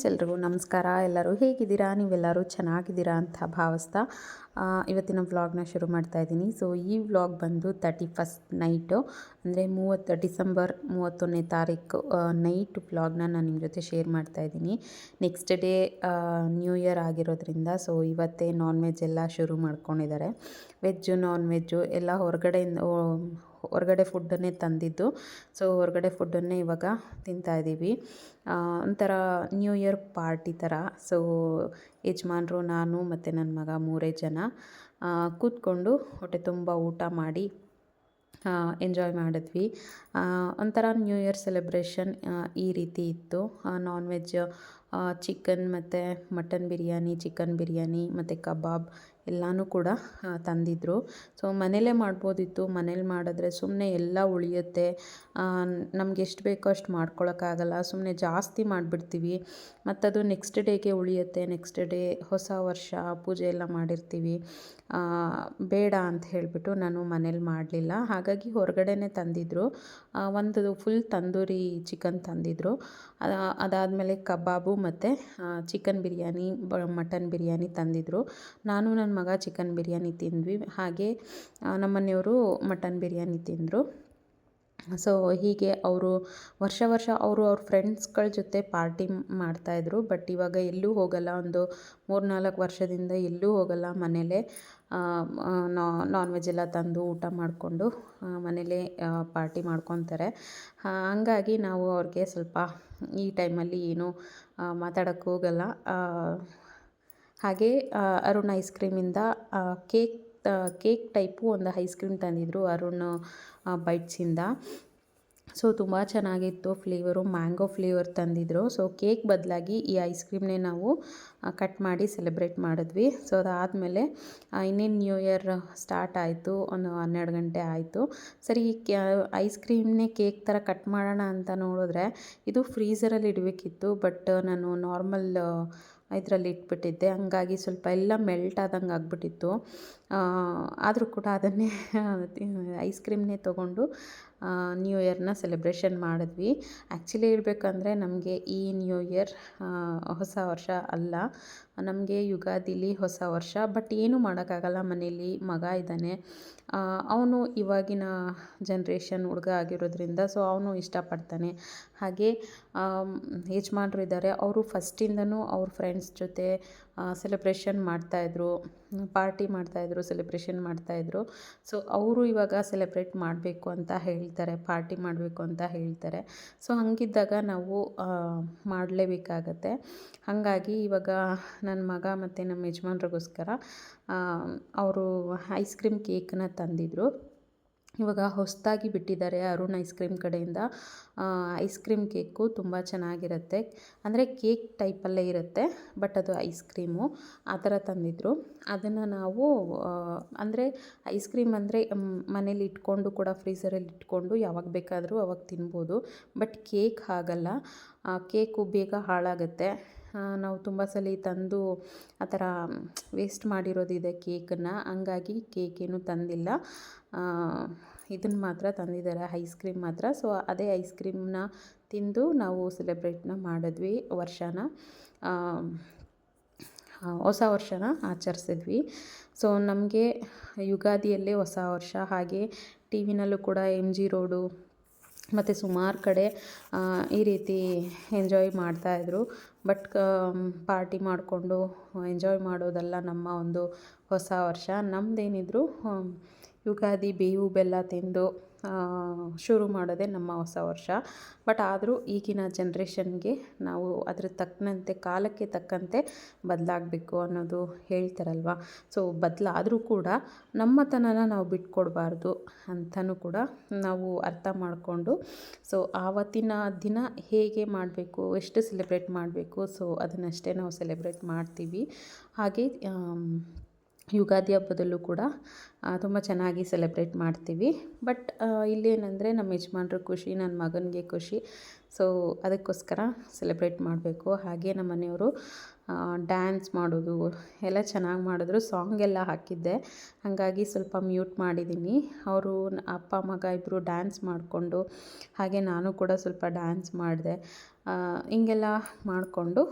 Friends ಎಲ್ರಿಗೂ ನಮಸ್ಕಾರ. ಎಲ್ಲರೂ ಹೇಗಿದ್ದೀರಾ? ನೀವೆಲ್ಲರೂ ಚೆನ್ನಾಗಿದ್ದೀರಾ ಅಂತ ಭಾವಿಸ್ತಾ ಇವತ್ತಿನ ವ್ಲಾಗ್ನ ಶುರು ಮಾಡ್ತಾ ಇದ್ದೀನಿ. ಸೊ ಈ ವ್ಲಾಗ್ ಬಂದು ತರ್ಟಿ ಫಸ್ಟ್ ನೈಟು ಅಂದರೆ ಮೂವತ್ತು ಡಿಸೆಂಬರ್ ಮೂವತ್ತೊಂದನೇ ತಾರೀಕು ನೈಟ್ ವ್ಲಾಗ್ನ ನಾನು ನಿಮ್ಮ ಜೊತೆ ಶೇರ್ ಮಾಡ್ತಾ ಇದ್ದೀನಿ. ನೆಕ್ಸ್ಟ್ ಡೇ ನ್ಯೂ ಇಯರ್ ಆಗಿರೋದ್ರಿಂದ ಸೊ ಇವತ್ತೇ ನಾನ್ ವೆಜ್ ಎಲ್ಲ ಶುರು ಮಾಡ್ಕೊಂಡಿದ್ದಾರೆ. ವೆಜ್ಜು ನಾನ್ ವೆಜ್ಜು ಎಲ್ಲ ಹೊರಗಡೆಯಿಂದ ಹೊರಗಡೆ ಫುಡ್ಡನ್ನೇ ತಂದಿದ್ದು. ಸೊ ಹೊರಗಡೆ ಫುಡ್ಡನ್ನೇ ಇವಾಗ ತಿಂತಾ ಇದ್ದೀವಿ ಆ, ಒಂಥರ ನ್ಯೂ ಇಯರ್ ಪಾರ್ಟಿ ಥರ ಸೊ ಯಜಮಾನರು ನಾನು ಮತ್ತು ನನ್ನ ಮಗ ಮೂರೇ ಜನ ಕೂತ್ಕೊಂಡು ಹೊಟ್ಟೆ ತುಂಬ ಊಟ ಮಾಡಿ ಎಂಜಾಯ್ ಮಾಡಿದ್ವಿ. ಒಂಥರ ನ್ಯೂ ಇಯರ್ ಸೆಲೆಬ್ರೇಷನ್ ಈ ರೀತಿ ಇತ್ತು. ನಾನ್ ವೆಜ್ ಚಿಕನ್ ಮತ್ತು ಮಟನ್ ಬಿರಿಯಾನಿ ಚಿಕನ್ ಬಿರಿಯಾನಿ ಮತ್ತು ಕಬಾಬ್ ಎಲ್ಲನೂ ಕೂಡ ತಂದಿದ್ದರು ಸೊ, ಮನೇಲೇ ಮಾಡ್ಬೋದಿತ್ತು. ಮನೇಲಿ ಮಾಡಿದ್ರೆ ಸುಮ್ಮನೆ ಎಲ್ಲ ಉಳಿಯುತ್ತೆ. ನಮ್ಗೆ ಎಷ್ಟು ಬೇಕೋ ಅಷ್ಟು ಮಾಡ್ಕೊಳಕ್ಕಾಗಲ್ಲ. ಸುಮ್ಮನೆ ಜಾಸ್ತಿ ಮಾಡಿಬಿಡ್ತೀವಿ. ಮತ್ತದು ನೆಕ್ಸ್ಟ್ ಡೇಗೆ ಉಳಿಯುತ್ತೆ. ನೆಕ್ಸ್ಟ್ ಡೇ ಹೊಸ ವರ್ಷ, ಪೂಜೆ ಎಲ್ಲ ಮಾಡಿರ್ತೀವಿ. ಬೇಡ ಅಂತ ಹೇಳಿಬಿಟ್ಟು ನಾನು ಮನೇಲಿ ಮಾಡಲಿಲ್ಲ. ಹಾಗಾಗಿ ಹೊರಗಡೆನೇ ತಂದಿದ್ದರು ಒಂದು ಫುಲ್ ತಂದೂರಿ ಚಿಕನ್ ತಂದಿದ್ದರು ಅದಾದಮೇಲೆ ಕಬಾಬು ಮತ್ತು ಚಿಕನ್ ಬಿರಿಯಾನಿ ಮಟನ್ ಬಿರಿಯಾನಿ ತಂದಿದ್ದರು ನಾನು ನನ್ನ ಮಗ ಚಿಕನ್ ಬಿರಿಯಾನಿ ತಿಂದ್ವಿ. ಹಾಗೆ ನಮ್ಮನೆಯವರು ನಮ್ಮ ಮನೆಯವರು ಮಟನ್ ಬಿರಿಯಾನಿ ತಿಂದರು. ಸೊ ಹೀಗೆ ಅವರು ವರ್ಷ ವರ್ಷ ಅವರು ಅವ್ರ ಫ್ರೆಂಡ್ಸ್ಗಳ ಜೊತೆ ಪಾರ್ಟಿ ಮಾಡ್ತಾಯಿದ್ರು ಬಟ್ ಇವಾಗ ಎಲ್ಲೂ ಹೋಗಲ್ಲ. ಒಂದು ಮೂರು ನಾಲ್ಕು ವರ್ಷದಿಂದ ಎಲ್ಲೂ ಹೋಗಲ್ಲ ಮನೇಲೇ. ನಾನ್ ವೆಜ್ ಎಲ್ಲ ತಂದು ಊಟ ಮಾಡಿಕೊಂಡು ಮನೇಲೇ ಪಾರ್ಟಿ ಮಾಡ್ಕೊತಾರೆ. ಹಂಗಾಗಿ ನಾವು ಅವ್ರಿಗೆ ಸ್ವಲ್ಪ ಈ ಟೈಮಲ್ಲಿ ಏನು ಮಾತಾಡೋಕ್ಕೆ ಹೋಗಲ್ಲ. ಆ, ಹಾಗೆ ಅರುಣ್ ಐಸ್ ಕ್ರೀಮಿಂದ ಕೇಕ್ ಕೇಕ್ ಟೈಪು ಒಂದು ಐಸ್ ಕ್ರೀಮ್ ತಂದಿದ್ದರು ಅರುಣ್ ಬೈಟ್ಸಿಂದ ಸೊ ತುಂಬ ಚೆನ್ನಾಗಿತ್ತು ಫ್ಲೇವರು ಮ್ಯಾಂಗೋ ಫ್ಲೇವರ್ ತಂದಿದ್ದರು ಸೊ ಕೇಕ್ ಬದಲಾಗಿ ಈ ಐಸ್ ಕ್ರೀಮ್ನೇ ನಾವು ಕಟ್ ಮಾಡಿ ಸೆಲೆಬ್ರೇಟ್ ಮಾಡಿದ್ವಿ. ಸೊ ಅದಾದಮೇಲೆ ಇನ್ನೇನು ನ್ಯೂ ಇಯರ್ ಸ್ಟಾರ್ಟ್ ಆಯಿತು, ಒಂದು ಹನ್ನೆರಡು ಗಂಟೆ ಆಯಿತು. ಸರಿ, ಈ ಐಸ್ ಕ್ರೀಮ್ನೇ ಕೇಕ್ ಥರ ಕಟ್ ಮಾಡೋಣ ಅಂತ ನೋಡಿದ್ರೆ, ಇದು ಫ್ರೀಝರಲ್ಲಿ ಇಡಬೇಕಿತ್ತು. ಬಟ್ ನಾನು ನಾರ್ಮಲ್ ಇದರಲ್ಲಿ ಇಟ್ಬಿಟ್ಟಿದ್ದೆ. ಹಂಗಾಗಿ ಸ್ವಲ್ಪ ಎಲ್ಲ ಮೆಲ್ಟ್ ಆದಂಗೆ ಆಗಿಬಿಟ್ಟಿತ್ತು. ಆದರೂ ಕೂಡ ಅದನ್ನೇ ಐಸ್ ಕ್ರೀಮ್ನೇ ತೊಗೊಂಡು ನ್ಯೂ ಇಯರ್ನ ಸೆಲೆಬ್ರೇಷನ್ ಮಾಡಿದ್ವಿ. ಆ್ಯಕ್ಚುಲಿ ಹೇಳ್ಬೇಕಂದ್ರೆ ನಮಗೆ ಈ ನ್ಯೂ ಇಯರ್ ಹೊಸ ವರ್ಷ ಅಲ್ಲ. ನಮಗೆ ಯುಗಾದಿಲಿ ಹೊಸ ವರ್ಷ ಬಟ್ ಏನು ಮಾಡೋಕ್ಕಾಗಲ್ಲ ಮನೇಲಿ ಮಗ ಇದ್ದಾನೆ. ಅವನು ಇವಾಗಿನ ಜನ್ರೇಷನ್ ಹುಡುಗ ಆಗಿರೋದ್ರಿಂದ ಸೊ ಅವನು ಇಷ್ಟಪಡ್ತಾನೆ. ಹಾಗೆ ಯಜಮಾನ್ರು ಇದ್ದಾರೆ, ಅವರು ಫಸ್ಟಿಂದನೂ ಅವ್ರ ಫ್ರೆಂಡ್ಸ್ ಜೊತೆ ಸೆಲೆಬ್ರೇಷನ್ ಮಾಡ್ತಾಯಿದ್ರು ಪಾರ್ಟಿ ಮಾಡ್ತಾಯಿದ್ರು ಸೆಲೆಬ್ರೇಷನ್ ಮಾಡ್ತಾಯಿದ್ರು ಸೊ ಅವರು ಇವಾಗ ಸೆಲೆಬ್ರೇಟ್ ಮಾಡಬೇಕು ಅಂತ ಹೇಳ್ತಾರೆ ಪಾರ್ಟಿ ಮಾಡಬೇಕು ಅಂತ ಹೇಳ್ತಾರೆ. ಸೊ ಹಂಗಿದ್ದಾಗ ನಾವು ಮಾಡಲೇಬೇಕಾಗತ್ತೆ. ಹಾಗಾಗಿ ಇವಾಗ ನನ್ನ ಮಗ ಮತ್ತು ನಮ್ಮ ಯಜಮಾನ್ರಿಗೋಸ್ಕರ ಅವರು ಐಸ್ ಕ್ರೀಮ್ ಕೇಕನ್ನ ತಂದಿದ್ದರು ಇವಾಗ ಹೊಸದಾಗಿ ಬಿಟ್ಟಿದ್ದಾರೆ ಅರುಣ್ ಐಸ್ ಕ್ರೀಮ್ ಕಡೆಯಿಂದ. ಐಸ್ ಕ್ರೀಮ್ ಕೇಕು ತುಂಬ ಚೆನ್ನಾಗಿರುತ್ತೆ. ಅಂದರೆ ಕೇಕ್ ಟೈಪಲ್ಲೇ ಇರುತ್ತೆ, ಬಟ್ ಅದು ಐಸ್ ಕ್ರೀಮು. ಆ ಥರ ತಂದಿದ್ದರು ಅದನ್ನು ನಾವು ಅಂದರೆ ಐಸ್ ಕ್ರೀಮ್ ಅಂದರೆ ಮನೇಲಿ ಇಟ್ಕೊಂಡು ಕೂಡ ಫ್ರೀಸರಲ್ಲಿ ಇಟ್ಕೊಂಡು ಯಾವಾಗ ಬೇಕಾದರೂ ಅವಾಗ ತಿನ್ಬೋದು. ಬಟ್ ಕೇಕ್ ಹಾಗಲ್ಲ. ಕೇಕು ಬೇಗ ಹಾಳಾಗುತ್ತೆ. ನಾವು ತುಂಬ ಸಲ ತಂದು ಆ ಥರ ವೇಸ್ಟ್ ಮಾಡಿರೋದಿದೆ ಕೇಕನ್ನು ಹಂಗಾಗಿ ಕೇಕೇನು ತಂದಿಲ್ಲ. ಇದನ್ನು ಮಾತ್ರ ತಂದಿದ್ದಾರೆ ಐಸ್ ಕ್ರೀಮ್ ಮಾತ್ರ. ಸೊ ಅದೇ ಐಸ್ ಕ್ರೀಮ್ನ ತಿಂದು ನಾವು ಸೆಲೆಬ್ರೇಟ್ನ ಮಾಡಿದ್ವಿ ವರ್ಷನ. ಹೊಸ ವರ್ಷನ ಆಚರಿಸಿದ್ವಿ. ಸೊ ನಮಗೆ ಯುಗಾದಿಯಲ್ಲೇ ಹೊಸ ವರ್ಷ. ಹಾಗೆ ಟಿ ವಿನಲ್ಲೂ ಕೂಡ ಎಂ ಜಿ ರೋಡು ಮತ್ತು ಸುಮಾರು ಕಡೆ ಈ ರೀತಿ ಎಂಜಾಯ್ ಮಾಡ್ತಾಯಿದ್ರು ಬಟ್ ಪಾರ್ಟಿ ಮಾಡಿಕೊಂಡು ಎಂಜಾಯ್ ಮಾಡೋದಲ್ಲ ನಮ್ಮ ಒಂದು ಹೊಸ ವರ್ಷ. ನಮ್ಮದೇನಿದ್ರು ಯುಗಾದಿ, ಬೇವು, ಬೆಲ್ಲ ತಿಂದು ಶುರು ಮಾಡೋದೇ ನಮ್ಮ ಹೊಸ ವರ್ಷ. ಬಟ್ ಆದರೂ ಈಗಿನ ಜನ್ರೇಷನ್ಗೆ ನಾವು ಅದ್ರ ತಕ್ಕಂತೆ ಕಾಲಕ್ಕೆ ತಕ್ಕಂತೆ ಬದಲಾಗಬೇಕು ಅನ್ನೋದು ಹೇಳ್ತಾರಲ್ವ? ಸೊ ಬದಲಾದರೂ ಕೂಡ ನಮ್ಮತನನ ನಾವು ಬಿಟ್ಕೊಡ್ಬಾರ್ದು ಅಂತಲೂ ಕೂಡ ನಾವು ಅರ್ಥ ಮಾಡಿಕೊಂಡು ಸೊ ಆವತ್ತಿನ ದಿನ ಹೇಗೆ ಮಾಡಬೇಕು, ಎಷ್ಟು ಸೆಲೆಬ್ರೇಟ್ ಮಾಡಬೇಕು ಸೊ ಅದನ್ನಷ್ಟೇ ನಾವು ಸೆಲೆಬ್ರೇಟ್ ಮಾಡ್ತೀವಿ. ಹಾಗೆ ಯುಗಾದಿ ಹಬ್ಬದಲ್ಲೂ ಕೂಡ ತುಂಬ ಚೆನ್ನಾಗಿ ಸೆಲೆಬ್ರೇಟ್ ಮಾಡ್ತೀವಿ. ಬಟ್ ಇಲ್ಲೇನಂದರೆ ನಮ್ಮ ಯಜಮಾನ್ರ ಖುಷಿ ನನ್ನ ಮಗನಿಗೆ ಖುಷಿ. ಸೊ ಅದಕ್ಕೋಸ್ಕರ ಸೆಲೆಬ್ರೇಟ್ ಮಾಡಬೇಕು. ಹಾಗೆ ನಮ್ಮ ಮನೆಯವರು ಡ್ಯಾನ್ಸ್ ಮಾಡೋದು, ಎಲ್ಲ ಚೆನ್ನಾಗಿ ಮಾಡಿದ್ರು. ಸಾಂಗ್ ಎಲ್ಲ ಹಾಕಿದ್ದೆ. ಹಾಗಾಗಿ ಸ್ವಲ್ಪ ಮ್ಯೂಟ್ ಮಾಡಿದ್ದೀನಿ ಅವರು ಅಪ್ಪ, ಮಗ ಇಬ್ಬರು ಡ್ಯಾನ್ಸ್ ಮಾಡಿಕೊಂಡು, ಹಾಗೆ ನಾನು ಕೂಡ ಸ್ವಲ್ಪ ಡ್ಯಾನ್ಸ್ ಮಾಡಿದೆ. ಹಿಂಗೆಲ್ಲ ಮಾಡಿಕೊಂಡು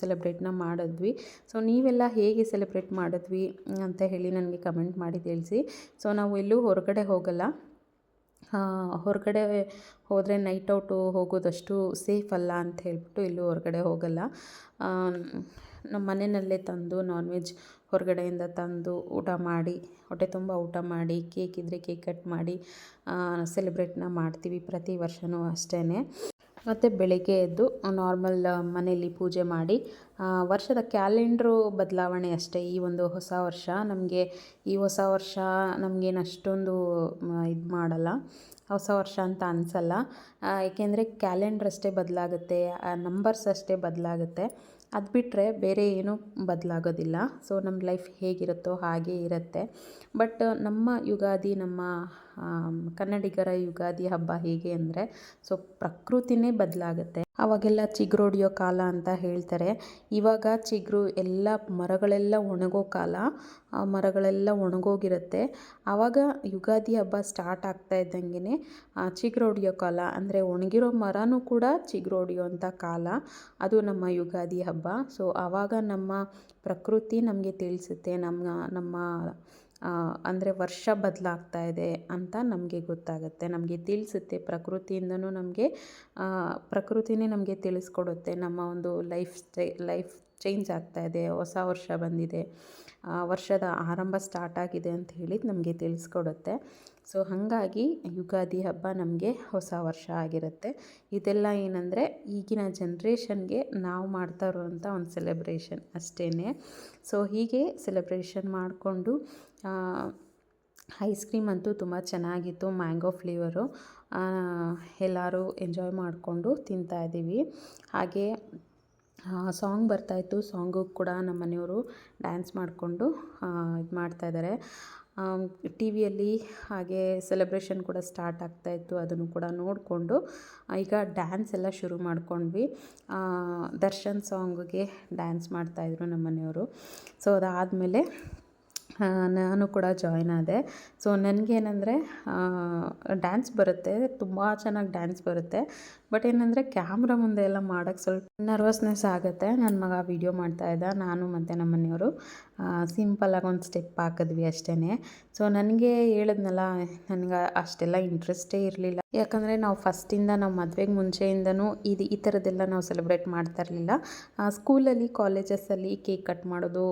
ಸೆಲೆಬ್ರೇಟ್ನ ಮಾಡಿದ್ವಿ. ಸೊ ನೀವೆಲ್ಲ ಹೇಗೆ ಸೆಲೆಬ್ರೇಟ್ ಮಾಡಿದ್ವಿ ಅಂತ ಹೇಳಿ ನನಗೆ ಕಮೆಂಟ್ ಮಾಡಿ ತಿಳಿಸಿ. ಸೊ ನಾವು ಎಲ್ಲೂ ಹೊರಗಡೆ ಹೋಗಲ್ಲ. ಹೊರಗಡೆ ಹೋದರೆ ನೈಟ್ ಔಟು ಹೋಗೋದಷ್ಟು ಸೇಫ್ ಅಲ್ಲ ಅಂತ ಹೇಳ್ಬಿಟ್ಟು ಇಲ್ಲೂ ಹೊರಗಡೆ ಹೋಗಲ್ಲ. ನಮ್ಮ ಮನೆಯಲ್ಲೇ ತಂದು ನಾನ್ ವೆಜ್ ಹೊರಗಡೆಯಿಂದ ತಂದು ಊಟ ಮಾಡಿ, ಹೊಟ್ಟೆ ತುಂಬ ಊಟ ಮಾಡಿ ಕೇಕ್ ಇದ್ದರೆ ಕೇಕ್ ಕಟ್ ಮಾಡಿ ಸೆಲೆಬ್ರೇಟ್ನ ಮಾಡ್ತೀವಿ ಪ್ರತಿ ವರ್ಷವೂ ಅಷ್ಟೇ ಮತ್ತು ಬೆಳಗ್ಗೆ ಎದ್ದು ನಾರ್ಮಲ್ ಮನೆಯಲ್ಲಿ ಪೂಜೆ ಮಾಡಿ ವರ್ಷದ ಕ್ಯಾಲೆಂಡ್ರು ಬದಲಾವಣೆ ಅಷ್ಟೇ ಈ ಒಂದು ಹೊಸ ವರ್ಷ. ನಮಗೆ ಈ ಹೊಸ ವರ್ಷ ನಮಗೇನು ಅಷ್ಟೊಂದು ಇದು ಮಾಡಲ್ಲ. ಹೊಸ ವರ್ಷ ಅಂತ ಅನಿಸಲ್ಲ. ಏಕೆಂದರೆ ಕ್ಯಾಲೆಂಡ್ರ್ ಅಷ್ಟೇ ಬದಲಾಗುತ್ತೆ ನಂಬರ್ಸ್ ಅಷ್ಟೇ ಬದಲಾಗುತ್ತೆ. ಅದು ಬಿಟ್ಟರೆ ಬೇರೆ ಏನೂ ಬದಲಾಗೋದಿಲ್ಲ. ಸೊ ನಮ್ಮ ಲೈಫ್ ಹೇಗಿರುತ್ತೋ ಹಾಗೇ ಇರುತ್ತೆ. ಬಟ್ ನಮ್ಮ ಯುಗಾದಿ, ನಮ್ಮ ಕನ್ನಡಿಗರ ಯುಗಾದಿ ಹಬ್ಬ ಹೇಗೆ ಅಂದರೆ ಸೊ ಪ್ರಕೃತಿನೇ ಬದಲಾಗುತ್ತೆ. ಅವಾಗೆಲ್ಲ ಚಿಗುರು ಹೊಡಿಯೋ ಕಾಲ ಅಂತ ಹೇಳ್ತಾರೆ. ಇವಾಗ ಚಿಗುರು ಎಲ್ಲ ಮರಗಳೆಲ್ಲ ಒಣಗೋ ಕಾಲ ಮರಗಳೆಲ್ಲ ಒಣಗೋಗಿರುತ್ತೆ. ಆವಾಗ ಯುಗಾದಿ ಹಬ್ಬ ಸ್ಟಾರ್ಟ್ ಆಗ್ತಾ ಇದ್ದಂಗೆ ಚಿಗುರು ಹೊಡಿಯೋ ಕಾಲ ಅಂದರೆ ಒಣಗಿರೋ ಮರನೂ ಕೂಡ ಚಿಗುರು ಹೊಡಿಯೋಂಥ ಕಾಲ. ಅದು ನಮ್ಮ ಯುಗಾದಿ ಹಬ್ಬ. ಸೊ ಆವಾಗ ನಮ್ಮ ಪ್ರಕೃತಿ ನಮಗೆ ತಿಳಿಸುತ್ತೆ, ನಮ್ಮ ನಮ್ಮ ಅಂದರೆ ವರ್ಷ ಬದಲಾಗ್ತಾ ಇದೆ ಅಂತ ನಮಗೆ ಗೊತ್ತಾಗುತ್ತೆ. ನಮಗೆ ತಿಳಿಸುತ್ತೆ ಪ್ರಕೃತಿಯಿಂದನೂ ನಮಗೆ ಪ್ರಕೃತಿನೇ ನಮಗೆ ತಿಳಿಸ್ಕೊಡುತ್ತೆ. ನಮ್ಮ ಒಂದು ಲೈಫ್ ಸ್ಟೈ, ಲೈಫ್ ಚೇಂಜ್ ಆಗ್ತಾ ಇದೆ, ಹೊಸ ವರ್ಷ ಬಂದಿದೆ ವರ್ಷದ ಆರಂಭ ಸ್ಟಾರ್ಟ್ ಆಗಿದೆ ಅಂತ ಹೇಳಿ ನಮಗೆ ತಿಳಿಸ್ಕೊಡುತ್ತೆ. ಸೊ, ಹಾಗಾಗಿ ಯುಗಾದಿ ಹಬ್ಬ ನಮಗೆ ಹೊಸ ವರ್ಷ ಆಗಿರುತ್ತೆ. ಇದೆಲ್ಲ ಏನಂದರೆ ಈಗಿನ ಜನ್ರೇಷನ್ಗೆ ನಾವು ಮಾಡ್ತಾ ಇರುವಂಥ ಒಂದು ಸೆಲೆಬ್ರೇಷನ್ ಅಷ್ಟೇ ಸೊ, ಹೀಗೆ ಸೆಲೆಬ್ರೇಷನ್ ಮಾಡಿಕೊಂಡು ಐಸ್ ಕ್ರೀಮ್ ಅಂತೂ ತುಂಬ ಚೆನ್ನಾಗಿತ್ತು ಮ್ಯಾಂಗೋ ಫ್ಲೇವರು ಎಲ್ಲರೂ ಎಂಜಾಯ್ ಮಾಡಿಕೊಂಡು ತಿಂತಾಯಿದ್ದೀವಿ ಹಾಗೆ ಸಾಂಗ್ ಬರ್ತಾಯಿತ್ತು ಸಾಂಗು ಕೂಡ ನಮ್ಮ ಮನೆಯವರು ಡ್ಯಾನ್ಸ್ ಮಾಡಿಕೊಂಡು ಇದು ಮಾಡ್ತಾಯಿದ್ದಾರೆ ಟಿ ವಿಯಲ್ಲಿ ಹಾಗೆ ಸೆಲೆಬ್ರೇಷನ್ ಕೂಡ ಸ್ಟಾರ್ಟ್ ಆಗ್ತಾಯಿತ್ತು ಅದನ್ನು ಕೂಡ ನೋಡಿಕೊಂಡು ಈಗ ಡ್ಯಾನ್ಸ್ ಎಲ್ಲ ಶುರು ಮಾಡ್ಕೊಂಡ್ವಿ. ದರ್ಶನ್ ಸಾಂಗ್ಗೆ ಡ್ಯಾನ್ಸ್ ಮಾಡ್ತಾಯಿದ್ರು ನಮ್ಮ ಮನೆಯವರು. ಸೊ ಅದಾದಮೇಲೆ ನಾನು ಕೂಡ ಜಾಯ್ನ್ ಆದೆ. ಸೊ ನನಗೇನಂದರೆ ಡ್ಯಾನ್ಸ್ ಬರುತ್ತೆ. ತುಂಬ ಚೆನ್ನಾಗಿ ಡ್ಯಾನ್ಸ್ ಬರುತ್ತೆ. ಬಟ್ ಏನಂದರೆ ಕ್ಯಾಮ್ರಾ ಮುಂದೆ ಎಲ್ಲ ಮಾಡೋಕ್ಕೆ ಸ್ವಲ್ಪ ನರ್ವಸ್ನೆಸ್ ಆಗುತ್ತೆ. ನನ್ನ ಮಗ ವೀಡಿಯೋ ಮಾಡ್ತಾಯಿದ್ದ ನಾನು ಮತ್ತು ನಮ್ಮ ಮನೆಯವರು ಸಿಂಪಲ್ಲಾಗಿ ಒಂದು ಸ್ಟೆಪ್ ಹಾಕಿದ್ವಿ ಅಷ್ಟೇ ಸೊ ನನಗೆ ಹೇಳಿದ್ನಲ್ಲ, ನನಗೆ ಅಷ್ಟೆಲ್ಲ ಇಂಟ್ರೆಸ್ಟೇ ಇರಲಿಲ್ಲ. ಯಾಕಂದರೆ ನಾವು ಫಸ್ಟಿಂದ ನಾವು ಮದುವೆಗೆ ಮುಂಚೆಯಿಂದನೂ ಇದು, ಈ ಥರದ್ದೆಲ್ಲ ನಾವು ಸೆಲೆಬ್ರೇಟ್ ಮಾಡ್ತಾ ಇರಲಿಲ್ಲ. ಸ್ಕೂಲಲ್ಲಿ ಕಾಲೇಜಸ್ಸಲ್ಲಿ ಕೇಕ್ ಕಟ್ ಮಾಡೋದು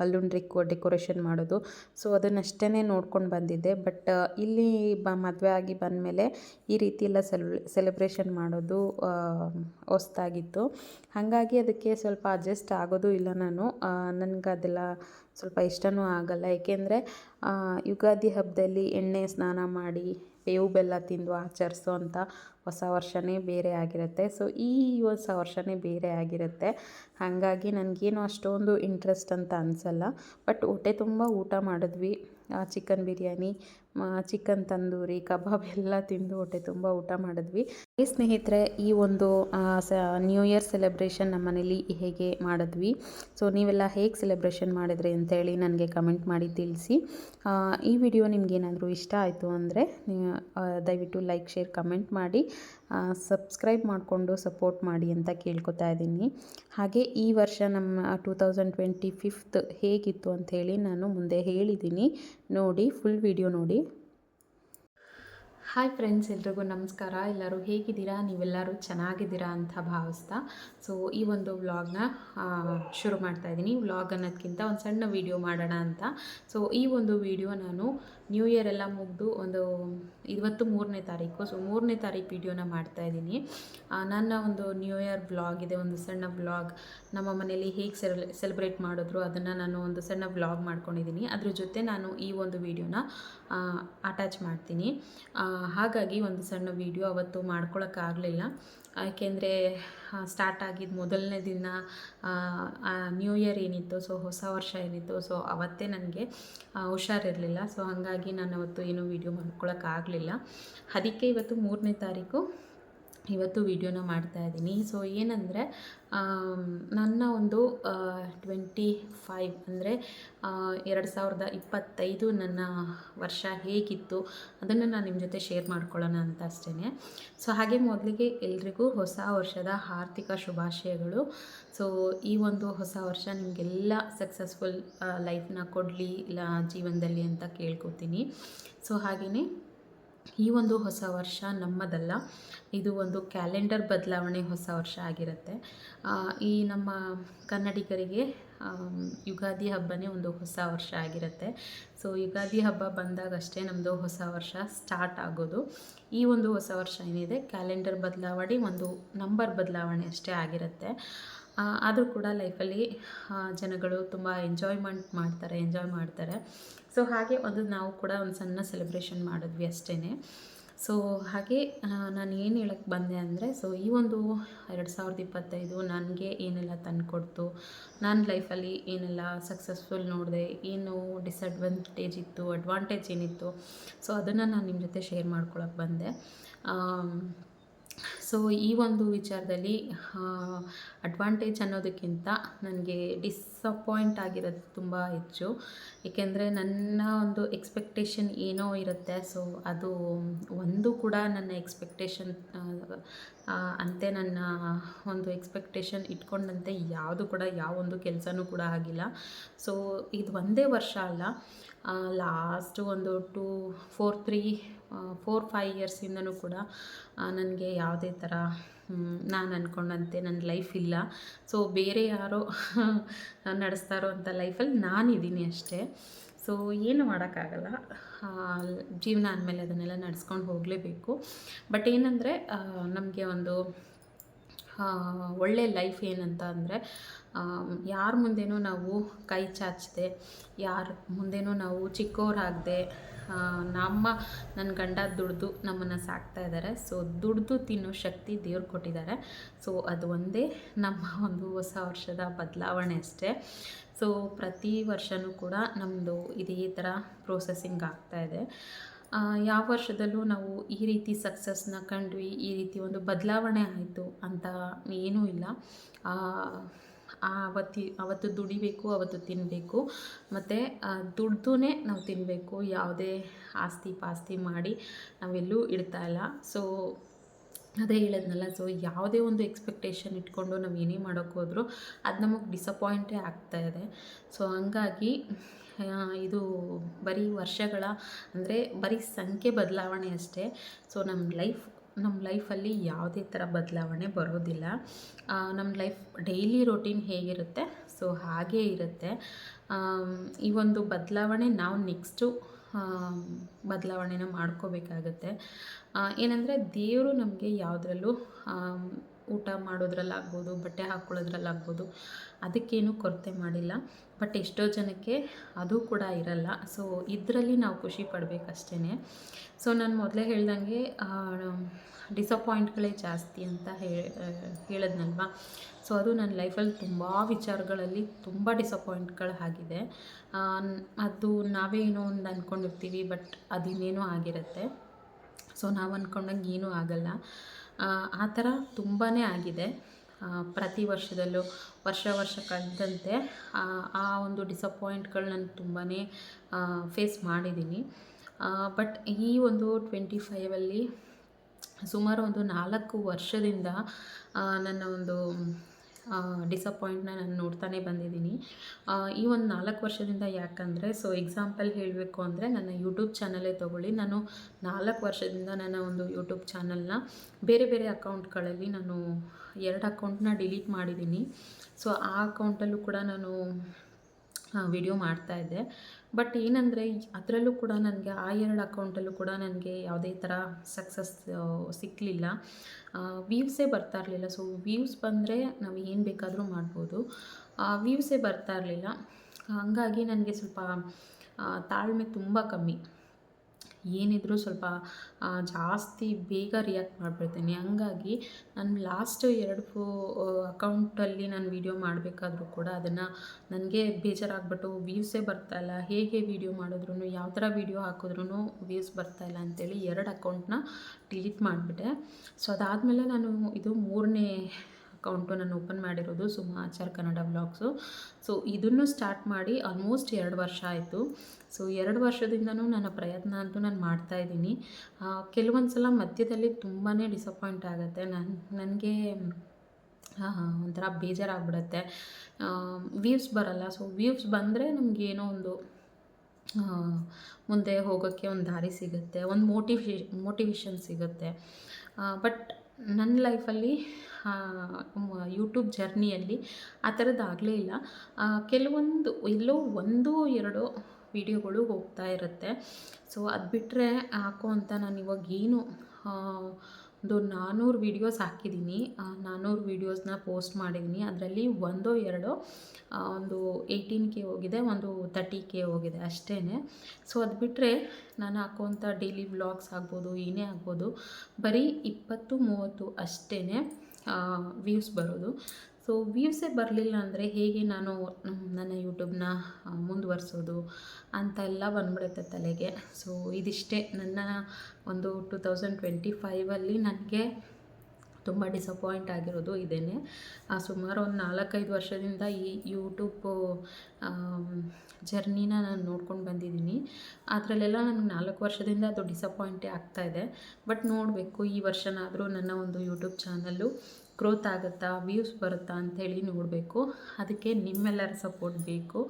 ಬಲೂನ್ ರಿಕ್ ಡೆಕೋರೇಷನ್ ಮಾಡೋದು. ಸೊ ಅದನ್ನಷ್ಟೇ ನೋಡ್ಕೊಂಡು ಬಂದಿದ್ದೆ. ಬಟ್ ಇಲ್ಲಿ ಬ, ಮದುವೆ ಆಗಿ ಬಂದಮೇಲೆ ಈ ರೀತಿ ಎಲ್ಲ ಸೆಲೆಬ್ರೇಷನ್ ಮಾಡೋದು ಹೊಸ್ತಾಗಿತ್ತು. ಹಾಗಾಗಿ ಅದಕ್ಕೆ ಸ್ವಲ್ಪ ಅಡ್ಜಸ್ಟ್ ಆಗೋದು ಇಲ್ಲ ನಾನು. ನನಗೆ ಅದೆಲ್ಲ ಸ್ವಲ್ಪ ಇಷ್ಟನೂ ಆಗಲ್ಲ. ಏಕೆಂದರೆ ಯುಗಾದಿ ಹಬ್ಬದಲ್ಲಿ ಎಣ್ಣೆ ಸ್ನಾನ ಮಾಡಿ, ಬೇವು ಬೆಲ್ಲ ತಿಂದು ಆಚರಿಸೋ ಅಂಥ ಹೊಸ ವರ್ಷವೇ ಬೇರೆ ಆಗಿರುತ್ತೆ. ಸೊ, ಈ ಹೊಸ ವರ್ಷವೇ ಬೇರೆ ಆಗಿರುತ್ತೆ. ಹಾಗಾಗಿ ನನಗೇನು ಅಷ್ಟೊಂದು ಇಂಟ್ರೆಸ್ಟ್ ಅಂತ ಅನಿಸಲ್ಲ. ಬಟ್, ಹೊಟ್ಟೆ ತುಂಬ ಊಟ ಮಾಡಿದ್ವಿ. Chicken biryani chicken tandoori, kebab ಎಲ್ಲ ತಿಂದು ಹೊಟ್ಟೆ ತುಂಬ ಊಟ ಮಾಡಿದ್ವಿ. ಈ ಸ್ನೇಹಿತರೆ, ಈ ಒಂದು ನ್ಯೂ ಇಯರ್ ಸೆಲೆಬ್ರೇಷನ್ ನಮ್ಮ ಮನೇಲಿ ಹೇಗೆ ಮಾಡಿದ್ವಿ? ಸೊ ನೀವೆಲ್ಲ ಹೇಗೆ ಸೆಲೆಬ್ರೇಷನ್ ಮಾಡಿದ್ರಿ ಅಂತೇಳಿ ನನಗೆ ಕಮೆಂಟ್ ಮಾಡಿ ತಿಳಿಸಿ. ಈ ವಿಡಿಯೋ ನಿಮಗೇನಾದರೂ ಇಷ್ಟ ಆಯಿತು ಅಂದರೆ ದಯವಿಟ್ಟು ಲೈಕ್ ಶೇರ್ ಕಮೆಂಟ್ ಮಾಡಿ. ಸಬ್ಸ್ಕ್ರೈಬ್ ಮಾಡಿಕೊಂಡು ಸಪೋರ್ಟ್ ಮಾಡಿ ಅಂತ ಕೇಳ್ಕೊತಾ ಇದ್ದೀನಿ. ಹಾಗೆ ಈ ವರ್ಷ ನಮ್ಮ ಟೂ ತೌಸಂಡ್ ಟ್ವೆಂಟಿ ಫಿಫ್ತ್ ಹೇಗಿತ್ತು ಅಂಥೇಳಿ ನಾನು ಮುಂದೆ ಹೇಳಿದ್ದೀನಿ. ನೋಡಿ ಫುಲ್ ವಿಡಿಯೋ ನೋಡಿ. ಹಾಯ್ ಫ್ರೆಂಡ್ಸ್ ಎಲ್ರಿಗೂ ನಮಸ್ಕಾರ. ಎಲ್ಲರೂ ಹೇಗಿದ್ದೀರಾ? ನೀವೆಲ್ಲರೂ ಚೆನ್ನಾಗಿದ್ದೀರಾ ಅಂತ ಭಾವಿಸ್ತಾ. ಸೊ ಈ ಒಂದು ವ್ಲಾಗ್ನ ಶುರು ಮಾಡ್ತಾ ಇದ್ದೀನಿ. ವ್ಲಾಗ್ ಅನ್ನೋದಕ್ಕಿಂತ ಒಂದು ಸಣ್ಣ ವೀಡಿಯೋ ಮಾಡೋಣ ಅಂತ. ಸೊ ಈ ಒಂದು ವಿಡಿಯೋ ನಾನು ನ್ಯೂ ಇಯರ್ ಎಲ್ಲ ಮುಗಿದು ಒಂದು ಇವತ್ತು ಮೂರನೇ ತಾರೀಕು ಸೊ ಮೂರನೇ ತಾರೀಕು ವೀಡಿಯೋನ ಮಾಡ್ತಾ ಇದ್ದೀನಿ. ನನ್ನ ಒಂದು ನ್ಯೂ ಇಯರ್ ಬ್ಲಾಗ್ ಇದೆ, ಒಂದು ಸಣ್ಣ ಬ್ಲಾಗ್ ನಮ್ಮ ಮನೇಲಿ ಹೇಗೆ ಸೆಲೆಬ್ರೇಟ್ ಮಾಡಿದ್ರು ಅದನ್ನು ನಾನು ಒಂದು ಸಣ್ಣ ಬ್ಲಾಗ್ ಮಾಡ್ಕೊಂಡಿದ್ದೀನಿ. ಅದ್ರ ಜೊತೆ ನಾನು ಈ ಒಂದು ವೀಡಿಯೋನ ಅಟ್ಯಾಚ್ ಮಾಡ್ತೀನಿ. ಹಾಗಾಗಿ ಒಂದು ಸಣ್ಣ ವೀಡಿಯೋ ಅವತ್ತು ಮಾಡ್ಕೊಳಕ್ಕಾಗಲಿಲ್ಲ. ಯಾಕೆಂದರೆ ಸ್ಟಾರ್ಟ್ ಆಗಿದ್ದ ಮೊದಲನೇ ದಿನ ನ್ಯೂ ಇಯರ್ ಏನಿತ್ತು ಸೊ ಹೊಸ ವರ್ಷ ಏನಿತ್ತು ಸೊ ಅವತ್ತೇ ನನಗೆ ಹುಷಾರಿರಲಿಲ್ಲ. ಸೊ ಹಾಗಾಗಿ ನಾನು ಅವತ್ತು ಏನೂ ವೀಡಿಯೋ ಮಾಡ್ಕೊಳಕ್ಕಾಗಲಿಲ್ಲ ಅದಕ್ಕೆ ಇವತ್ತು ಮೂರನೇ ತಾರೀಕು ಇವತ್ತು ವಿಡಿಯೋನ ಮಾಡ್ತಾ ಇದ್ದೀನಿ. ಸೊ ಏನಂದರೆ ನನ್ನ ಒಂದು ಟ್ವೆಂಟಿ ಫೈವ್ ಅಂದರೆ ಎರಡು ಸಾವಿರದ ಇಪ್ಪತ್ತೈದು ನನ್ನ ವರ್ಷ ಹೇಗಿತ್ತು ಅದನ್ನು ನಾನು ನಿಮ್ಮ ಜೊತೆ ಶೇರ್ ಮಾಡ್ಕೊಳ್ಳೋಣ ಅಂತ ಅಷ್ಟೇ ಸೊ ಹಾಗೆ ಮೊದಲಿಗೆ ಎಲ್ರಿಗೂ ಹೊಸ ವರ್ಷದ ಆರ್ಥಿಕ ಶುಭಾಶಯಗಳು. ಸೊ ಈ ಒಂದು ಹೊಸ ವರ್ಷ ನಿಮಗೆಲ್ಲ ಸಕ್ಸಸ್ಫುಲ್ ಲೈಫ್ನ ಕೊಡಲಿ, ಇಲ್ಲ, ಜೀವನದಲ್ಲಿ ಅಂತ ಕೇಳ್ಕೊತೀನಿ. ಸೊ ಹಾಗೆಯೇ ಈ ಒಂದು ಹೊಸ ವರ್ಷ ನಮ್ಮದಲ್ಲ. ಇದು ಒಂದು ಕ್ಯಾಲೆಂಡರ್ ಬದಲಾವಣೆ ಹೊಸ ವರ್ಷ ಆಗಿರುತ್ತೆ. ಈ ನಮ್ಮ ಕನ್ನಡಿಗರಿಗೆ ಯುಗಾದಿ ಹಬ್ಬನೇ ಒಂದು ಹೊಸ ವರ್ಷ ಆಗಿರುತ್ತೆ. ಸೊ, ಯುಗಾದಿ ಹಬ್ಬ ಬಂದಾಗಷ್ಟೇ ನಮ್ಮದು ಹೊಸ ವರ್ಷ ಸ್ಟಾರ್ಟ್ ಆಗೋದು. ಈ ಒಂದು ಹೊಸ ವರ್ಷ ಏನಿದೆ, ಕ್ಯಾಲೆಂಡರ್ ಬದಲಾವಣೆ ಒಂದು ನಂಬರ್ ಬದಲಾವಣೆ ಅಷ್ಟೇ ಆಗಿರುತ್ತೆ. ಆದರೂ ಕೂಡ ಲೈಫಲ್ಲಿ ಜನಗಳು ತುಂಬ ಎಂಜಾಯ್ಮೆಂಟ್ ಮಾಡ್ತಾರೆ ಎಂಜಾಯ್ ಮಾಡ್ತಾರೆ. ಸೊ ಹಾಗೆ ಒಂದು ನಾವು ಕೂಡ ಒಂದು ಸಣ್ಣ ಸೆಲೆಬ್ರೇಷನ್ ಮಾಡಿದ್ವಿ ಅಷ್ಟೇ ಸೊ ಹಾಗೆ ನಾನು ಏನು ಹೇಳಕ್ಕೆ ಬಂದೆ ಅಂದರೆ ಸೊ ಈ ಒಂದು ಎರಡು ಸಾವಿರದ ಇಪ್ಪತ್ತೈದು ನನಗೆ ಏನೆಲ್ಲ ತಂದುಕೊಡ್ತು ನನ್ನ ಲೈಫಲ್ಲಿ ಏನೆಲ್ಲ ಸಕ್ಸಸ್ಫುಲ್ ನೋಡಿದೆ, ಏನು ಡಿಸ್ಅಡ್ವಾಂಟೇಜ್ ಇತ್ತು ಅಡ್ವಾಂಟೇಜ್ ಏನಿತ್ತು ಸೊ ಅದನ್ನು ನಾನು ನಿಮ್ಮ ಜೊತೆ ಶೇರ್ ಮಾಡ್ಕೊಳಕ್ಕೆ ಬಂದೆ. ಸೊ ಈ ಒಂದು ವಿಚಾರದಲ್ಲಿ ಅಡ್ವಾಂಟೇಜ್ ಅನ್ನೋದಕ್ಕಿಂತ ನನಗೆ ಡಿಸಪಾಯಿಂಟ್ ಆಗಿರೋದು ತುಂಬ ಹೆಚ್ಚು. ಏಕೆಂದರೆ ನನ್ನ ಒಂದು ಎಕ್ಸ್ಪೆಕ್ಟೇಷನ್ ಏನೋ ಇರುತ್ತೆ. ಸೊ ಅದು ಒಂದು ಕೂಡ ನನ್ನ ಎಕ್ಸ್ಪೆಕ್ಟೇಷನ್ ಅಂತೆ ನನ್ನ ಒಂದು ಎಕ್ಸ್ಪೆಕ್ಟೇಷನ್ ಇಟ್ಕೊಂಡಂತೆ ಯಾವುದು ಕೂಡ, ಯಾವ ಒಂದು ಕೆಲಸನೂ ಕೂಡ ಆಗಿಲ್ಲ. ಸೊ ಇದು ಒಂದೇ ವರ್ಷ ಅಲ್ಲ. ಲಾಸ್ಟ್ ಒಂದು two four three four five ಇಯರ್ಸಿಂದನೂ ಕೂಡ ನನಗೆ ಯಾವುದೇ ಥರ ನಾನು ಅಂದ್ಕೊಂಡಂತೆ ನನ್ನ ಲೈಫ್ ಇಲ್ಲ. ಸೊ ಬೇರೆ ಯಾರೋ ನಡೆಸ್ತಾರೋ ಅಂತ ಲೈಫಲ್ಲಿ ನಾನಿದ್ದೀನಿ ಅಷ್ಟೇ. ಸೊ ಏನು ಮಾಡೋಕ್ಕಾಗಲ್ಲ. ಜೀವನ ಅಂದಮೇಲೆ ಅದನ್ನೆಲ್ಲ ನಡೆಸ್ಕೊಂಡು ಹೋಗಲೇಬೇಕು. ಬಟ್ ಏನಂದರೆ ನಮಗೆ ಒಂದು ಒಳ್ಳೆ ಲೈಫ್ ಏನಂತ ಅಂದರೆ ಯಾರ ಮುಂದೆನೂ ನಾವು ಕೈ ಚಾಚದೆ, ಯಾರ ಮುಂದೆನೂ ನಾವು ಚಿಕ್ಕವರಾಗದೆ ನಮ್ಮ ನನ್ನ ಗಂಡ ದುಡ್ದು ನಮ್ಮನ್ನು ಸಾಕ್ತಾ ಇದ್ದಾರೆ ಸೊ ದುಡ್ದು ತಿನ್ನೋ ಶಕ್ತಿ ದೇವ್ರು ಕೊಟ್ಟಿದ್ದಾರೆ ಸೊ ಅದು ಒಂದೇ ನಮ್ಮ ಒಂದು ಹೊಸ ವರ್ಷದ ಬದಲಾವಣೆ ಅಷ್ಟೇ. ಸೊ ಪ್ರತಿ ವರ್ಷವೂ ಕೂಡ ನಮ್ಮದು ಇದೇ ಥರ ಪ್ರೋಸೆಸಿಂಗ್ ಇದೆ. ಯಾವ ವರ್ಷದಲ್ಲೂ ನಾವು ಈ ರೀತಿ ಸಕ್ಸಸ್ನ ಕಂಡ್ವಿ, ಈ ರೀತಿ ಒಂದು ಬದಲಾವಣೆ ಆಯಿತು ಅಂತ ಏನೂ ಇಲ್ಲ. ಅವತ್ತಿ ಅವತ್ತು ದುಡಿಬೇಕು ಅವತ್ತು ತಿನ್ನಬೇಕು ಮತ್ತು ದುಡ್ದು ನಾವು ತಿನ್ನಬೇಕು ಯಾವುದೇ ಆಸ್ತಿ ಪಾಸ್ತಿ ಮಾಡಿ ನಾವೆಲ್ಲೂ ಇಡ್ತಾ ಇಲ್ಲ. ಸೊ ಅದೇ ಹೇಳೋದ್ನಲ್ಲ ಸೊ ಯಾವುದೇ ಒಂದು ಎಕ್ಸ್ಪೆಕ್ಟೇಷನ್ ಇಟ್ಕೊಂಡು ನಾವು ಏನೇ ಮಾಡೋಕ್ಕೆ ಹೋದರೂ ಅದು ನಮಗೆ ಡಿಸಪಾಯಿಂಟೇ ಆಗ್ತಾ ಇದೆ. ಸೊ ಹಂಗಾಗಿ ಇದು ಬರೀ ವರ್ಷಗಳ ಅಂದರೆ ಬರೀ ಸಂಖ್ಯೆ ಬದಲಾವಣೆ ಅಷ್ಟೇ. ಸೊ ನಮ್ಮ ಲೈಫ್ ನಮ್ಮ ಲೈಫಲ್ಲಿ ಯಾವುದೇ ಥರ ಬದಲಾವಣೆ ಬರೋದಿಲ್ಲ. ನಮ್ಮ ಲೈಫ್ ಡೈಲಿ ರೊಟೀನ್ ಹೇಗಿರುತ್ತೆ? ಸೊ, ಹಾಗೇ ಇರುತ್ತೆ. ಈ ಒಂದು ಬದಲಾವಣೆ ನಾವು ನೆಕ್ಸ್ಟು ಬದಲಾವಣೆನ ಮಾಡ್ಕೋಬೇಕಾಗತ್ತೆ. ಏನಂದರೆ ದೇವರು ನಮಗೆ ಯಾವುದ್ರಲ್ಲೂ ಊಟ ಮಾಡೋದ್ರಲ್ಲಾಗ್ಬೋದು, ಬಟ್ಟೆ ಹಾಕ್ಕೊಳ್ಳೋದ್ರಲ್ಲಾಗ್ಬೋದು ಅದಕ್ಕೇನು ಕೊರತೆ ಮಾಡಿಲ್ಲ. ಬಟ್ ಎಷ್ಟೋ ಜನಕ್ಕೆ ಅದು ಕೂಡ ಇರಲ್ಲ. ಸೊ ಇದರಲ್ಲಿ ನಾವು ಖುಷಿ ಪಡಬೇಕಷ್ಟೇ ಸೊ ನಾನು ಮೊದಲೇ ಹೇಳ್ದಂಗೆ ಡಿಸಪಾಯಿಂಟ್ಗಳೇ ಜಾಸ್ತಿ ಅಂತ ಹೇಳಿದ್ನಲ್ವ? ಸೊ ಅದು ನನ್ನ ಲೈಫಲ್ಲಿ ತುಂಬ ವಿಚಾರಗಳಲ್ಲಿ ತುಂಬ ಡಿಸಪಾಯಿಂಟ್ಗಳು ಆಗಿದೆ. ಅದು ನಾವೇ ಏನೋ ಒಂದು ಅಂದ್ಕೊಂಡಿರ್ತೀವಿ ಬಟ್ ಅದಿನ್ನೇನೋ ಆಗಿರುತ್ತೆ. ಸೊ ನಾವು ಅಂದ್ಕೊಂಡಂಗೆ ಏನೂ ಆಗಲ್ಲ. ಆ ಥರ ತುಂಬಾ ಆಗಿದೆ. ಪ್ರತಿ ವರ್ಷದಲ್ಲೂ ವರ್ಷ ವರ್ಷ ಕಳೆದಂತೆ, ಆ ಒಂದು ಡಿಸಪಾಯಿಂಟ್ಗಳು ನಾನು ತುಂಬಾ ಫೇಸ್ ಮಾಡಿದ್ದೀನಿ. ಬಟ್ ಈ ಒಂದು ಟ್ವೆಂಟಿ ಫೈವಲ್ಲಿ ಸುಮಾರು ಒಂದು ನಾಲ್ಕು ವರ್ಷದಿಂದ ನನ್ನ ಒಂದು ಡಿಸಪಾಯಿಂಟ್ನ ನಾನು ನೋಡ್ತಾನೆ ಬಂದಿದ್ದೀನಿ. ಈ ಒಂದು ನಾಲ್ಕು ವರ್ಷದಿಂದ ಯಾಕಂದರೆ ಸೊ ಎಕ್ಸಾಂಪಲ್ ಹೇಳಬೇಕು ಅಂದರೆ ನನ್ನ ಯೂಟ್ಯೂಬ್ ಚಾನಲೇ ತೊಗೊಳ್ಳಿ. ನಾನು ನಾಲ್ಕು ವರ್ಷದಿಂದ ನನ್ನ ಒಂದು ಯೂಟ್ಯೂಬ್ ಚಾನಲ್ನ ಬೇರೆ ಬೇರೆ ಅಕೌಂಟ್ಗಳಲ್ಲಿ ನಾನು ಎರಡು ಅಕೌಂಟ್ನ ಡಿಲೀಟ್ ಮಾಡಿದ್ದೀನಿ. ಸೊ ಆ ಅಕೌಂಟಲ್ಲೂ ಕೂಡ ನಾನು ವಿಡಿಯೋ ಮಾಡ್ತಾಯಿದ್ದೆ ಬಟ್ ಏನಂದರೆ, ಅದರಲ್ಲೂ ಕೂಡ ನನಗೆ ಆ ಎರಡು ಅಕೌಂಟಲ್ಲೂ ಕೂಡ ನನಗೆ ಯಾವುದೇ ಥರ ಸಕ್ಸಸ್ ಸಿಕ್ಕಲಿಲ್ಲ ವ್ಯೂಸೇ ಬರ್ತಾ ಇರಲಿಲ್ಲ. ಸೊ ವ್ಯೂಸ್ ಬಂದರೆ ನಾವು ಏನು ಬೇಕಾದರೂ ಮಾಡ್ಬೋದು. ವ್ಯೂಸೇ ಬರ್ತಾ ಇರಲಿಲ್ಲ. ಹಾಗಾಗಿ ನನಗೆ ಸ್ವಲ್ಪ ತಾಳ್ಮೆ ತುಂಬ ಕಮ್ಮಿ. ಏನಿದ್ರು ಸ್ವಲ್ಪ ಜಾಸ್ತಿ ಬೇಗ ರಿಯಾಕ್ಟ್ ಮಾಡಿಬಿಡ್ತೀನಿ. ಹಂಗಾಗಿ ನಾನು ಲಾಸ್ಟ್ ಎರಡು ಫೋ ಅಕೌಂಟಲ್ಲಿ ನಾನು ವೀಡಿಯೋ ಮಾಡಬೇಕಾದ್ರೂ ಕೂಡ ಅದನ್ನು ನನಗೆ ಬೇಜಾರಾಗ್ಬಿಟ್ಟು ವ್ಯೂಸೇ ಬರ್ತಾಯಿಲ್ಲ ಹೇಗೆ ವೀಡಿಯೋ ಮಾಡಿದ್ರು ಯಾವ ಥರ ವೀಡಿಯೋ ಹಾಕಿದ್ರೂ ವ್ಯೂಸ್ ಬರ್ತಾಯಿಲ್ಲ ಅಂತೇಳಿ ಎರಡು ಅಕೌಂಟ್ನ ಡಿಲೀಟ್ ಮಾಡಿಬಿಟ್ಟೆ. ಸೊ ಅದಾದಮೇಲೆ ನಾನು ಇದು ಮೂರನೇ ಅಕೌಂಟು ನಾನು ಓಪನ್ ಮಾಡಿರೋದು ಸುಮಾ ಆಚಾರ್ ಕನ್ನಡ ಬ್ಲಾಗ್ಸು ಸೊ ಇದನ್ನು ಸ್ಟಾರ್ಟ್ ಮಾಡಿ ಆಲ್ಮೋಸ್ಟ್ ಎರಡು ವರ್ಷ ಆಯಿತು. ಸೊ ಎರಡು ವರ್ಷದಿಂದನೂ ನನ್ನ ಪ್ರಯತ್ನ ಅಂತೂ ನಾನು ಮಾಡ್ತಾಯಿದ್ದೀನಿ ಕೆಲವೊಂದು ಸಲ ಮಧ್ಯದಲ್ಲಿ ತುಂಬಾ ಡಿಸಪಾಯಿಂಟ್ ಆಗುತ್ತೆ. ನನ್ನ ನನಗೆ ಒಂಥರ ಬೇಜಾರಾಗ್ಬಿಡುತ್ತೆ. ವ್ಯೂವ್ಸ್ ಬರಲ್ಲ. ಸೊ ವ್ಯೂವ್ಸ್ ಬಂದರೆ ನಮಗೇನೋ ಒಂದು ಮುಂದೆ ಹೋಗೋಕ್ಕೆ ಒಂದು ದಾರಿ ಸಿಗುತ್ತೆ. ಒಂದು ಮೋಟಿವೇ ಮೋಟಿವೇಶನ್ ಸಿಗುತ್ತೆ. ಬಟ್ ನನ್ನ ಲೈಫಲ್ಲಿ ಯೂಟ್ಯೂಬ್ ಜರ್ನಿಯಲ್ಲಿ ಆ ಥರದ್ದು ಆಗಲೇ ಇಲ್ಲ. ಕೆಲವೊಂದು, ಎಲ್ಲೋ ಒಂದು ಎರಡು ವಿಡಿಯೋಗಳು ಹೋಗ್ತಾ ಇರುತ್ತೆ. ಸೊ, ಅದು ಬಿಟ್ಟರೆ ಹಾಕೋ ಅಂತ ನಾನು ಇವಾಗ ಏನು ಒಂದು ನಾನ್ನೂರು ವೀಡಿಯೋಸ್ ಹಾಕಿದ್ದೀನಿ. ನಾನ್ನೂರು ವೀಡಿಯೋಸ್ನ ಪೋಸ್ಟ್ ಮಾಡಿದ್ದೀನಿ. ಅದರಲ್ಲಿ ಒಂದೋ ಎರಡೋ ಒಂದು ಏಯ್ಟೀನ್ ಕೆ ಹೋಗಿದೆ, ಒಂದು ತರ್ಟಿ ಕೆ ಹೋಗಿದೆ ಅಷ್ಟೇ ಸೊ, ಅದು ಬಿಟ್ಟರೆ ನಾನು ಹಾಕೋವಂಥ ಡೈಲಿ ವ್ಲಾಗ್ಸ್ ಆಗ್ಬೋದು, ಏನೇ ಆಗ್ಬೋದು, ಬರೀ ಇಪ್ಪತ್ತು, ಮೂವತ್ತು ಅಷ್ಟೇ ವ್ಯೂಸ್ ಬರೋದು. ಸೊ ವ್ಯೂಸೇ ಬರಲಿಲ್ಲ ಅಂದರೆ ಹೇಗೆ ನಾನು ನನ್ನ ಯೂಟ್ಯೂಬ್ನ ಮುಂದುವರಿಸೋದು ಅಂತ ಎಲ್ಲ ಬಂದ್ಬಿಡುತ್ತೆ ತಲೆಗೆ. ಸೊ ಇದಿಷ್ಟೇ ನನ್ನ ಒಂದು ಟು ತೌಸಂಡ್ ಟ್ವೆಂಟಿ ಫೈವಲ್ಲಿ ನನಗೆ ತುಂಬ ಡಿಸಪಾಯಿಂಟ್ ಆಗಿರೋದು ಇದೇ ಸುಮಾರು ಒಂದು ನಾಲ್ಕೈದು ವರ್ಷದಿಂದ ಈ ಯೂಟ್ಯೂಬ್ ಜರ್ನಿನ ನಾನು ನೋಡ್ಕೊಂಡು ಬಂದಿದ್ದೀನಿ. ಅದರಲ್ಲೆಲ್ಲ ನನಗೆ ನಾಲ್ಕು ವರ್ಷದಿಂದ ಅದು ಡಿಸಪಾಯಿಂಟೇ ಆಗ್ತಾಯಿದೆ ಬಟ್ ನೋಡಬೇಕು, ಈ ವರ್ಷನಾದರೂ ನನ್ನ ಒಂದು ಯೂಟ್ಯೂಬ್ ಚಾನಲ್ಲು ಗ್ರೋತ್ ಆಗುತ್ತಾ, ವ್ಯೂಸ್ ಬರುತ್ತಾ ಅಂಥೇಳಿ ನೋಡಬೇಕು. ಅದಕ್ಕೆ ನಿಮ್ಮೆಲ್ಲರ ಸಪೋರ್ಟ್ ಬೇಕು.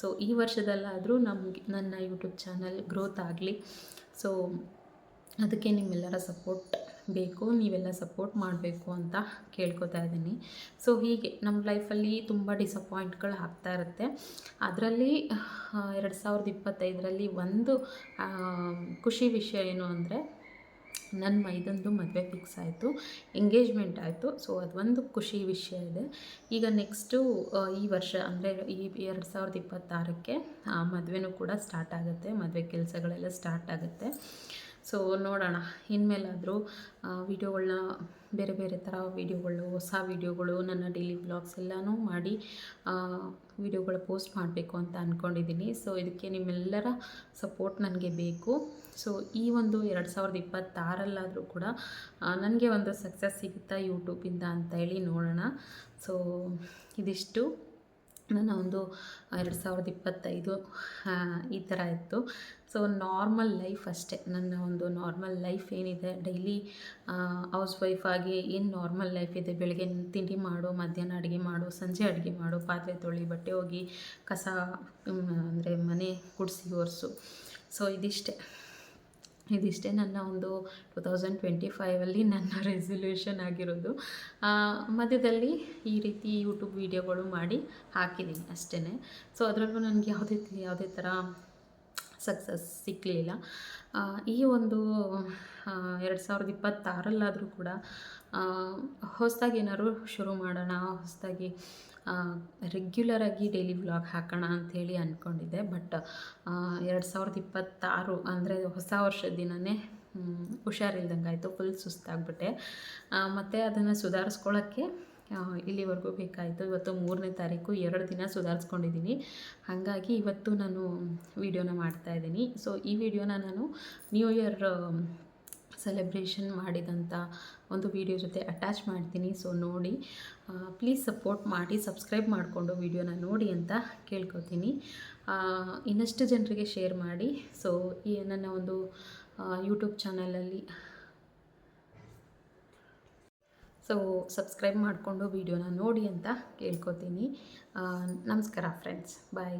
ಸೊ, ಈ ವರ್ಷದಲ್ಲಾದರೂ ನಮಗೆ, ನನ್ನ ಯೂಟ್ಯೂಬ್ ಚಾನಲ್ ಗ್ರೋತ್ ಆಗಲಿ. ಸೊ, ಅದಕ್ಕೆ ನಿಮ್ಮೆಲ್ಲರ ಸಪೋರ್ಟ್. ಬೇಕು, ನೀವೆಲ್ಲ ಸಪೋರ್ಟ್ ಮಾಡಬೇಕು ಅಂತ ಕೇಳ್ಕೊತಾ ಇದ್ದೀನಿ. ಸೊ ಹೀಗೆ ನಮ್ಮ ಲೈಫಲ್ಲಿ ತುಂಬ ಡಿಸಪಾಯಿಂಟ್ಗಳು ಆಗ್ತಾ ಇರುತ್ತೆ. ಅದರಲ್ಲಿ ಎರಡು ಸಾವಿರದ ಇಪ್ಪತ್ತೈದರಲ್ಲಿ ಒಂದು ಖುಷಿ ವಿಷಯ ಏನು ಅಂದರೆ ನನ್ನ ಮೈದಂದು ಮದುವೆ ಫಿಕ್ಸ್ ಆಯಿತು ಎಂಗೇಜ್ಮೆಂಟ್ ಆಯಿತು. ಸೊ ಅದೊಂದು ಖುಷಿ ವಿಷಯ ಇದೆ. ಈಗ ನೆಕ್ಸ್ಟು ಈ ವರ್ಷ ಅಂದರೆ, ಈ ಎರಡು ಸಾವಿರದ ಇಪ್ಪತ್ತಾರಕ್ಕೆ ಮದುವೆನೂ ಕೂಡ ಸ್ಟಾರ್ಟ್ ಆಗುತ್ತೆ. ಮದುವೆ ಕೆಲಸಗಳೆಲ್ಲ ಸ್ಟಾರ್ಟ್ ಆಗುತ್ತೆ. ಸೊ ನೋಡೋಣ. ಇನ್ಮೇಲಾದರೂ ವೀಡಿಯೋಗಳನ್ನ ಬೇರೆ ಬೇರೆ ಥರ ವೀಡಿಯೋಗಳು, ಹೊಸ ವೀಡಿಯೋಗಳು, ನನ್ನ ಡೈಲಿ ಬ್ಲಾಗ್ಸ್ ಎಲ್ಲನೂ ಮಾಡಿ ವೀಡಿಯೋಗಳ ಪೋಸ್ಟ್ ಮಾಡಬೇಕು ಅಂತ ಅಂದ್ಕೊಂಡಿದ್ದೀನಿ ಸೊ ಇದಕ್ಕೆ ನಿಮ್ಮೆಲ್ಲರ ಸಪೋರ್ಟ್ ನನಗೆ ಬೇಕು. ಸೊ ಈ ಒಂದು ಎರಡು ಸಾವಿರದ ಇಪ್ಪತ್ತಾರಲ್ಲಾದರೂ ಕೂಡ ನನಗೆ ಒಂದು ಸಕ್ಸಸ್ ಸಿಗುತ್ತಾ ಯೂಟ್ಯೂಬಿಂದ ಅಂತ ಹೇಳಿ ನೋಡೋಣ. ಸೊ ಇದಿಷ್ಟು. ನನ್ನ ಒಂದು ಎರಡು ಸಾವಿರದ ಇಪ್ಪತ್ತೈದು ಈ ಥರ ಇತ್ತು. ಸೊ ನಾರ್ಮಲ್ ಲೈಫ್ ಅಷ್ಟೇ. ನನ್ನ ಒಂದು ನಾರ್ಮಲ್ ಲೈಫ್ ಏನಿದೆ ಡೈಲಿ ಹೌಸ್ ವೈಫ್ ಆಗಿ ಏನು ನಾರ್ಮಲ್ ಲೈಫ್ ಇದೆ? ಬೆಳಗ್ಗೆ ತಿಂಡಿ ಮಾಡು, ಮಧ್ಯಾಹ್ನ ಅಡುಗೆ ಮಾಡು, ಸಂಜೆ ಅಡುಗೆ ಮಾಡು, ಪಾತ್ರೆ ತೊಳಿ, ಬಟ್ಟೆ ಹೋಗಿ ಕಸ ಅಂದರೆ ಮನೆ, ಕುಡಿಸಿ ಒರೆಸು. ಸೊ ಇದಿಷ್ಟೇ. ಇದಿಷ್ಟೇ ನನ್ನ ಒಂದು ಟು ತೌಸಂಡ್ ಟ್ವೆಂಟಿ ಫೈವಲ್ಲಿ ನನ್ನ ರೆಸೊಲ್ಯೂಷನ್ ಆಗಿರೋದು. ಮಧ್ಯದಲ್ಲಿ ಈ ರೀತಿ ಯೂಟ್ಯೂಬ್ ವೀಡಿಯೋಗಳು ಮಾಡಿ ಹಾಕಿದ್ದೀನಿ ಅಷ್ಟೇ ಸೊ ಅದರಲ್ಲೂ ನನಗೆ ಯಾವುದೇ ಯಾವುದೇ ಥರ ಸಕ್ಸಸ್ ಸಿಕ್ಕಲಿಲ್ಲ ಈ ಒಂದು ಎರಡು ಸಾವಿರದ ಇಪ್ಪತ್ತಾರಲ್ಲಾದರೂ ಕೂಡ ಹೊಸದಾಗಿ ಏನಾದ್ರು ಶುರು ಮಾಡೋಣ, ಹೊಸದಾಗಿ ರೆಗ್ಯುಲರಾಗಿ ಡೈಲಿ ವ್ಲಾಗ್ ಹಾಕೋಣ ಅಂಥೇಳಿ ಅಂದ್ಕೊಂಡಿದ್ದೆ ಬಟ್ ಎರಡು ಸಾವಿರದ ಇಪ್ಪತ್ತಾರು ಅಂದರೆ ಹೊಸ ವರ್ಷದ ದಿನವೇ ಹುಷಾರಿಲ್ದಂಗೆ ಆಯಿತು ಫುಲ್ ಸುಸ್ತಾಗ್ಬಿಟ್ಟೆ. ಮತ್ತು ಅದನ್ನು ಸುಧಾರಿಸ್ಕೊಳ್ಳೋಕ್ಕೆ ಇಲ್ಲಿವರೆಗೂ ಬೇಕಾಯಿತು. ಇವತ್ತು ಮೂರನೇ ತಾರೀಕು, ಎರಡು ದಿನ ಸುಧಾರಿಸ್ಕೊಂಡಿದ್ದೀನಿ ಹಾಗಾಗಿ ಇವತ್ತು ನಾನು ವೀಡಿಯೋನ ಮಾಡ್ತಾಯಿದ್ದೀನಿ ಸೊ ಈ ವಿಡಿಯೋನ ನಾನು ನ್ಯೂ ಇಯರ್ ಸೆಲೆಬ್ರೇಷನ್ ಮಾಡಿದಂಥ ಒಂದು ವಿಡಿಯೋ ಜೊತೆ ಅಟ್ಯಾಚ್ ಮಾಡ್ತೀನಿ. ಸೊ ನೋಡಿ ಪ್ಲೀಸ್ ಸಪೋರ್ಟ್ ಮಾಡಿ ಸಬ್ಸ್ಕ್ರೈಬ್ ಮಾಡಿಕೊಂಡು ವಿಡಿಯೋನ ನೋಡಿ ಅಂತ ಕೇಳ್ಕೊತೀನಿ. ಇನ್ನಷ್ಟು ಜನರಿಗೆ ಶೇರ್ ಮಾಡಿ. ಸೊ ಈ ನನ್ನ ಒಂದು ಯೂಟ್ಯೂಬ್ ಚಾನಲಲ್ಲಿ ಸೊ ಸಬ್ಸ್ಕ್ರೈಬ್ ಮಾಡಿಕೊಂಡು ವಿಡಿಯೋನ ನೋಡಿ ಅಂತ ಕೇಳ್ಕೊತೀನಿ. ನಮಸ್ಕಾರ ಫ್ರೆಂಡ್ಸ್ ಬಾಯ್